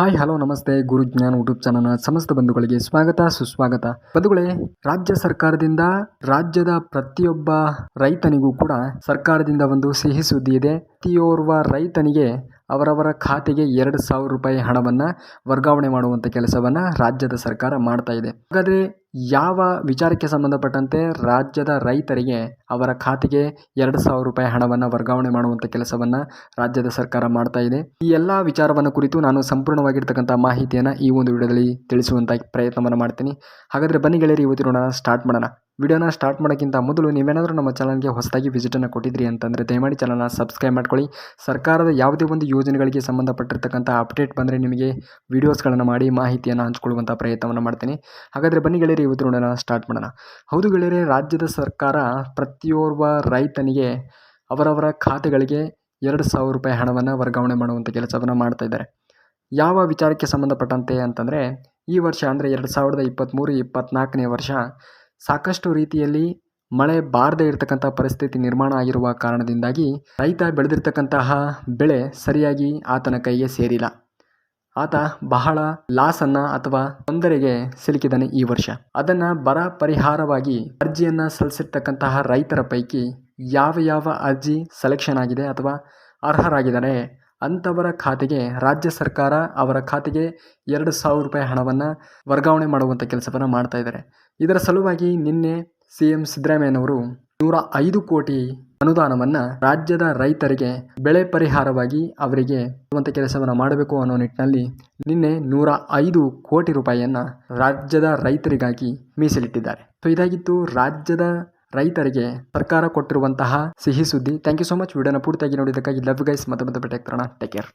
Hi, hello, ನಮಸ್ತೆ. ಗುರುಜ್ಞಾನ್ YouTube ಚಾನಲ್ನ ಸಮಸ್ತ ಬಂಧುಗಳಿಗೆ ಸ್ವಾಗತ, ಸುಸ್ವಾಗತ. ಬಂಧುಗಳೇ, ರಾಜ್ಯ ಸರ್ಕಾರದಿಂದ ರಾಜ್ಯದ ಪ್ರತಿಯೊಬ್ಬ ರೈತನಿಗೂ ಕೂಡ ಸರ್ಕಾರದಿಂದ ಒಂದು ಸಿಹಿ ಸುದ್ದಿ ಇದೆ. ಪ್ರತಿಯೋರ್ವ ರೈತನಿಗೆ ಅವರವರ ಖಾತೆಗೆ ಎರಡು ಸಾವಿರ ರೂಪಾಯಿ ಹಣವನ್ನು ವರ್ಗಾವಣೆ ಮಾಡುವಂಥ ಕೆಲಸವನ್ನು ರಾಜ್ಯದ ಸರ್ಕಾರ ಮಾಡ್ತಾ ಇದೆ. ಹಾಗಾದರೆ ಯಾವ ವಿಚಾರಕ್ಕೆ ಸಂಬಂಧಪಟ್ಟಂತೆ ರಾಜ್ಯದ ರೈತರಿಗೆ ಅವರ ಖಾತೆಗೆ ಎರಡು ಸಾವಿರ ರೂಪಾಯಿ ಹಣವನ್ನು ವರ್ಗಾವಣೆ ಮಾಡುವಂಥ ಕೆಲಸವನ್ನು ರಾಜ್ಯದ ಸರ್ಕಾರ ಮಾಡ್ತಾ ಇದೆ. ಈ ಎಲ್ಲ ವಿಚಾರವನ್ನು ಕುರಿತು ನಾನು ಸಂಪೂರ್ಣವಾಗಿರ್ತಕ್ಕಂಥ ಮಾಹಿತಿಯನ್ನು ಈ ಒಂದು ವಿಡಿಯೋದಲ್ಲಿ ತಿಳಿಸುವಂಥ ಪ್ರಯತ್ನವನ್ನು ಮಾಡ್ತೀನಿ. ಹಾಗಾದರೆ ಬನ್ನಿ ಗೆಳೆಯರಿ, ಇವತ್ತಿನ ಸ್ಟಾರ್ಟ್ ಮಾಡೋಣ. ವಿಡಿಯೋನ ಸ್ಟಾರ್ಟ್ ಮಾಡೋಕ್ಕಿಂತ ಮೊದಲು ನೀವೇನಾದರೂ ನಮ್ಮ ಚಾನಲ್ಗೆ ಹೊಸದಾಗಿ ವಿಸಿಟನ್ನು ಕೊಟ್ಟಿದ್ರಿ ಅಂತಂದರೆ ದಯಮಾಡಿ ಚಾನಲ್ನ ಸಬ್ಸ್ಕ್ರೈಬ್ ಮಾಡ್ಕೊಳ್ಳಿ. ಸರ್ಕಾರದ ಯಾವುದೇ ಒಂದು ಯೋಜನೆಗಳಿಗೆ ಸಂಬಂಧಪಟ್ಟಿರ್ತಕ್ಕಂಥ ಅಪ್ಡೇಟ್ ಬಂದರೆ ನಿಮಗೆ ವೀಡಿಯೋಸ್ಗಳನ್ನು ಮಾಡಿ ಮಾಹಿತಿಯನ್ನು ಹಂಚ್ಕೊಳ್ಳುವಂಥ ಪ್ರಯತ್ನವನ್ನು ಮಾಡ್ತೀನಿ. ಹಾಗಾದರೆ ಬನ್ನಿ ಗೆಳೆಯರಿ, ಇವತ್ತು ನೋಡೋಣ, ಸ್ಟಾರ್ಟ್ ಮಾಡೋಣ. ಹೌದು ಗೆಳೆಯರೆ, ರಾಜ್ಯದ ಸರ್ಕಾರ ಪ್ರತಿಯೋರ್ವ ರೈತನಿಗೆ ಅವರವರ ಖಾತೆಗಳಿಗೆ ಎರಡು ಸಾವಿರ ರೂಪಾಯಿ ಹಣವನ್ನು ವರ್ಗಾವಣೆ ಮಾಡುವಂಥ ಕೆಲಸವನ್ನು ಮಾಡ್ತಾ ಇದ್ದಾರೆ. ಯಾವ ವಿಚಾರಕ್ಕೆ ಸಂಬಂಧಪಟ್ಟಂತೆ ಅಂತಂದರೆ, ಈ ವರ್ಷ ಅಂದರೆ ಎರಡು ಸಾವಿರದ ಇಪ್ಪತ್ತ್ಮೂರು ಇಪ್ಪತ್ತ್ನಾಲ್ಕನೇ ವರ್ಷ ಸಾಕಷ್ಟು ರೀತಿಯಲ್ಲಿ ಮಳೆ ಬಾರದೇ ಇರತಕ್ಕಂಥ ಪರಿಸ್ಥಿತಿ ನಿರ್ಮಾಣ ಆಗಿರುವ ಕಾರಣದಿಂದಾಗಿ ರೈತ ಬೆಳೆದಿರ್ತಕ್ಕಂತಹ ಬೆಳೆ ಸರಿಯಾಗಿ ಆತನ ಕೈಗೆ ಸೇರಿಲ್ಲ. ಆತ ಬಹಳ ಲಾಸನ್ನು ಅಥವಾ ತೊಂದರೆಗೆ ಸಿಲುಕಿದ್ದಾನೆ ಈ ವರ್ಷ. ಅದನ್ನು ಬರ ಪರಿಹಾರವಾಗಿ ಅರ್ಜಿಯನ್ನು ಸಲ್ಲಿಸಿರ್ತಕ್ಕಂತಹ ರೈತರ ಪೈಕಿ ಯಾವ ಯಾವ ಅರ್ಜಿ ಸೆಲೆಕ್ಷನ್ ಆಗಿದೆ ಅಥವಾ ಅರ್ಹರಾಗಿದ್ದಾರೆ ಅಂಥವರ ಖಾತೆಗೆ ರಾಜ್ಯ ಸರ್ಕಾರ ಅವರ ಖಾತೆಗೆ ಎರಡು ಸಾವಿರ ರೂಪಾಯಿ ಹಣವನ್ನು ವರ್ಗಾವಣೆ ಮಾಡುವಂಥ ಕೆಲಸವನ್ನು ಮಾಡ್ತಾ ಇದ್ದಾರೆ. ಇದರ ಸಲುವಾಗಿ ನಿನ್ನೆ ಸಿ ಎಂ ಸಿದ್ದರಾಮಯ್ಯನವರು ನೂರ ಐದು ಕೋಟಿ ಅನುದಾನವನ್ನು ರಾಜ್ಯದ ರೈತರಿಗೆ ಬೆಳೆ ಪರಿಹಾರವಾಗಿ ಅವರಿಗೆ ಇರುವಂಥ ಕೆಲಸವನ್ನು ಮಾಡಬೇಕು ಅನ್ನೋ ನಿಟ್ಟಿನಲ್ಲಿ ನಿನ್ನೆ ನೂರ ಐದು ಕೋಟಿ ರೂಪಾಯಿಯನ್ನು ರಾಜ್ಯದ ರೈತರಿಗಾಗಿ ಮೀಸಲಿಟ್ಟಿದ್ದಾರೆ. ಸೊ ಇದಾಗಿತ್ತು ರಾಜ್ಯದ ರೈತರಿಗೆ ಸರ್ಕಾರ ಕೊಟ್ಟಿರುವಂತಹ ಸಿಹಿ ಸುದ್ದಿ. ಥ್ಯಾಂಕ್ ಯು ಸೊ ಮಚ್ ವಿಡಿಯೋನ ಪೂರ್ತಿಯಾಗಿ ನೋಡಿದ್ದಕ್ಕಾಗಿ ಲವ್ ಗೈಸ್ ಮತ್ತೆ ಮತ್ತೆ ಭೇಟಿ ಆಗ್ತಾರೋಣ ಟೇಕ್ ಕೇರ್